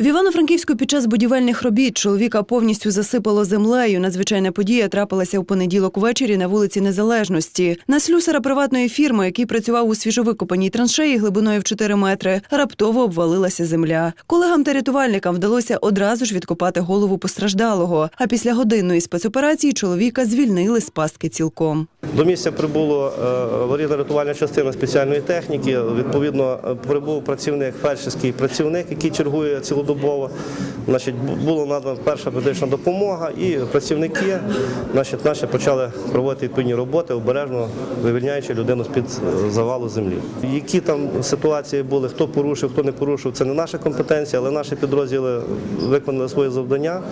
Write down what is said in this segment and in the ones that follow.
В Івано-Франківську під час будівельних робіт чоловіка повністю засипало землею. Надзвичайна подія трапилася в понеділок ввечері на вулиці Незалежності. На слюсара приватної фірми, який працював у свіжовикопаній траншеї глибиною в 4 метри, раптово обвалилася земля. Колегам та рятувальникам вдалося одразу ж відкопати голову постраждалого. А після годинної спецоперації чоловіка звільнили з пастки цілком. До місця прибуло е, аварійно-рятувальна частина спеціальної техніки. Відповідно, е, прибув працівник, фельдшерський працівник, який чергує цілодобово. Значить, була надана перша медична допомога, і працівники значить, наші почали проводити відповідні роботи, обережно вивільняючи людину з-під е, завалу землі. Які там ситуації були, хто порушив, хто не порушив, це не наша компетенція, але наші підрозділи виконали своє завдання,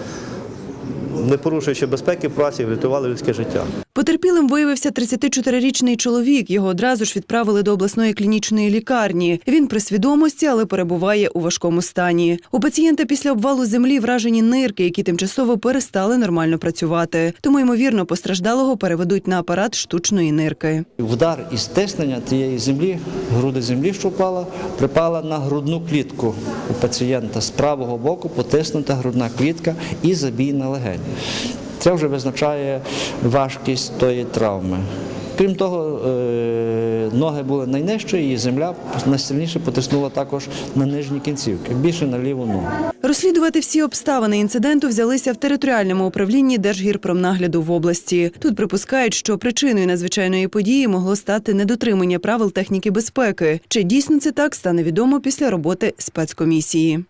не порушуючи безпеки праці, врятували людське життя. Потерпілим виявився 34-річний чоловік. Його одразу ж відправили до обласної клінічної лікарні. Він при свідомості, але перебуває у важкому стані. У пацієнта після обвалу землі вражені нирки, які тимчасово перестали нормально працювати. Тому ймовірно постраждалого переведуть на апарат штучної нирки. Вдар і стиснення тієї землі, груди землі, що впала, припала на грудну клітку у пацієнта з правого боку, потиснута грудна клітка і забій на легень. Це вже визначає важкість тої травми. Крім того, е, ноги були найнижчі, і земля найсильніше потиснула також на нижні кінцівки, більше на ліву ногу. Розслідувати всі обставини інциденту взялися в територіальному управлінні Держгірпромнагляду в області. Тут припускають, що причиною надзвичайної події могло стати недотримання правил техніки безпеки. Чи дійсно це так стане відомо після роботи спецкомісії?